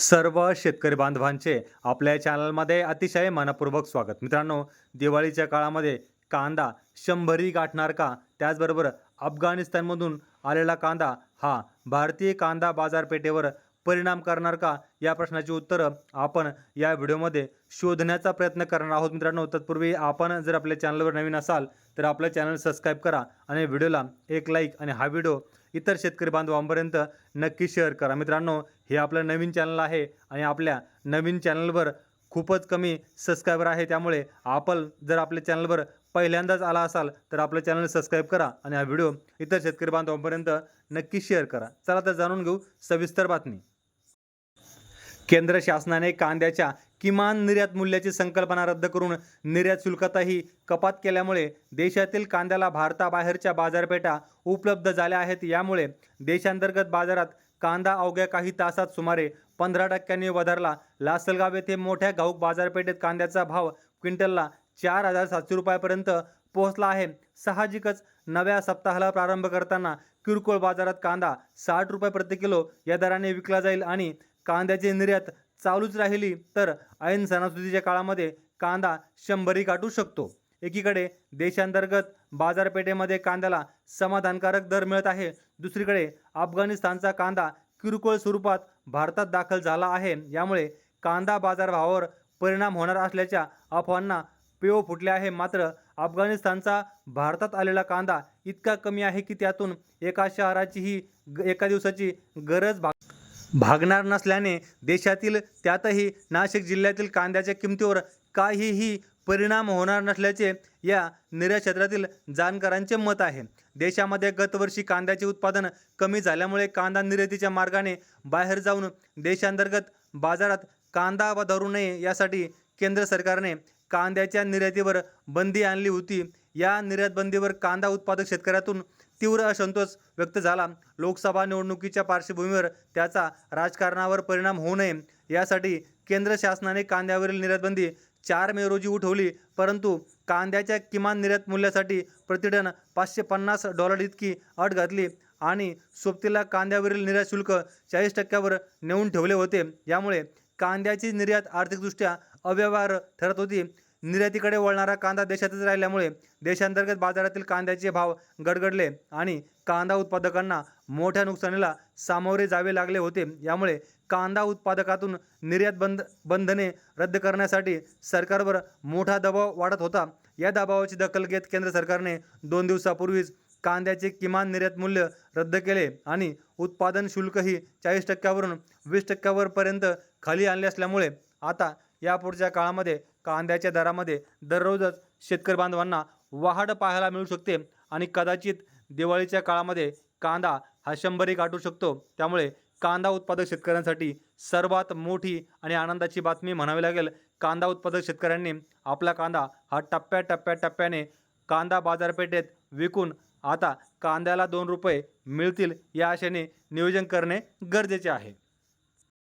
सर्व शेतकरी बांधवांचे आपल्या चॅनलमध्ये अतिशय मनपूर्वक स्वागत. मित्रांनो दिवाळीच्या काळामध्ये कांदा शंभरी गाठणार का? त्याचबरोबर अफगाणिस्तानमधून आलेला कांदा हा भारतीय कांदा बाजारपेठेवर परिणाम करणार का? या प्रश्नाची उत्तरं आपण या व्हिडिओमध्ये शोधण्याचा प्रयत्न करणार आहोत मित्रांनो. तत्पूर्वी आपण जर आपल्या चॅनलवर नवीन असाल तर आपलं चॅनल सबस्क्राईब करा आणि व्हिडिओला एक लाईक आणि हा व्हिडिओ इतर शेतकरी बांधवांपर्यंत नक्की शेअर करा. मित्रांनो हे आपलं नवीन चॅनल आहे आणि आपल्या नवीन चॅनलवर खूपच कमी सबस्क्रायबर आहे. त्यामुळे आपण जर आपल्या चॅनलवर पहिल्यांदाच आला असाल तर आपलं चॅनल सबस्क्राईब करा आणि हा व्हिडिओ इतर शेतकरी बांधवांपर्यंत नक्की शेअर करा. चला तर जाणून घेऊ सविस्तर बातमी. केंद्र शासनाने कांद्याच्या किमान निर्यात मूल्याची संकल्पना रद्द करून निर्यात शुल्कातही कपात केल्यामुळे देशातील कांद्याला भारताबाहेरच्या बाजारपेठा उपलब्ध झाल्या आहेत. यामुळे देशांतर्गत बाजारात कांदा अवघ्या काही तासात सुमारे पंधरा टक्क्यांनी वधारला. लासलगाव येथे मोठ्या घाऊक बाजारपेठेत कांद्याचा भाव क्विंटलला चार हजार सातशे रुपयापर्यंत पोहोचला आहे. साहजिकच नव्या सप्ताहाला प्रारंभ करताना किरकोळ बाजारात कांदा साठ रुपये प्रति किलो या दराने विकला जाईल आणि कांद्याची निर्यात चालूच राहिली तर ऐन सणासुदीच्या काळामध्ये कांदा शंभरी गाठू शकतो. एकीकडे देशांतर्गत बाजारपेठेमध्ये कांद्याला समाधानकारक दर मिळत आहे. दुसरीकडे अफगाणिस्तानचा कांदा किरकोळ स्वरूपात भारतात दाखल झाला आहे. यामुळे कांदा बाजारभावावर परिणाम होणार असल्याच्या अफवांना पेव फुटले आहे. मात्र अफगाणिस्तानचा भारतात आलेला कांदा इतका कमी आहे की त्यातून एका शहराचीही एका दिवसाची गरज भाग भागणार नसल्याने देशातील त्यातही नाशिक जिल्ह्यातील कांद्याच्या किमतीवर काहीही परिणाम होणार नसल्याचे या निर्यात क्षेत्रातील जाणकारांचे मत आहे. देशामध्ये गतवर्षी कांद्याचे उत्पादन कमी झाल्यामुळे कांदा निर्यातीच्या मार्गाने बाहेर जाऊन देशांतर्गत बाजारात कांदा धरू नये यासाठी केंद्र सरकारने कांद्याच्या निर्यातीवर बंदी आणली होती. या निर्यात बंदीवर कांदा उत्पादक शेतकऱ्यातून तीव्र असंतोष व्यक्त झाला. लोकसभा निवडणुकीच्या पार्श्वभूमीवर त्याचा राजकारणावर परिणाम होऊ नये यासाठी केंद्र शासनाने कांद्यावरील निर्यातबंदी चार मे रोजी उठवली परंतु कांद्याच्या किमान निर्यात मूल्यासाठी प्रतिटन पाचशे पन्नास डॉलर इतकी अट घातली आणि सोबतीला कांद्यावरील निर्यात शुल्क चाळीस टक्क्यावर नेऊन ठेवले होते. यामुळे कांद्याची निर्यात आर्थिकदृष्ट्या अव्यवहार ठरत होती. निर्यातीकडे वळणारा कांदा देशातच राहिल्यामुळे देशांतर्गत बाजारातील कांद्याचे भाव गडगडले आणि कांदा उत्पादकांना मोठ्या नुकसानीला सामोरे जावे लागले होते. यामुळे कांदा उत्पादकातून निर्यात बंद बंधने रद्द करण्यासाठी सरकारवर मोठा दबाव वाढत होता. या दबावाची दखल घेत केंद्र सरकारने दोन दिवसापूर्वीच कांद्याचे किमान निर्यात मूल्य रद्द केले आणि उत्पादन शुल्कही चाळीस टक्क्यावरून वीस टक्क्यावरपर्यंत खाली आणले असल्यामुळे आता यापुढच्या काळामध्ये कांद्याच्या दरामध्ये दररोजच शेतकरी बांधवांना वाढ पाहायला मिळू शकते आणि कदाचित दिवाळीच्या काळामध्ये कांदा हा शंभरी गाठू शकतो. त्यामुळे कांदा उत्पादक शेतकऱ्यांसाठी सर्वात मोठी आणि आनंदाची बातमी म्हणावी लागेल. कांदा उत्पादक शेतकऱ्यांनी आपला कांदा हा टप्प्या टप्प्या टप्प्याने कांदा बाजारपेठेत विकून आता कांद्याला दोन रुपये मिळतील या आशेने नियोजन करणे गरजेचे आहे.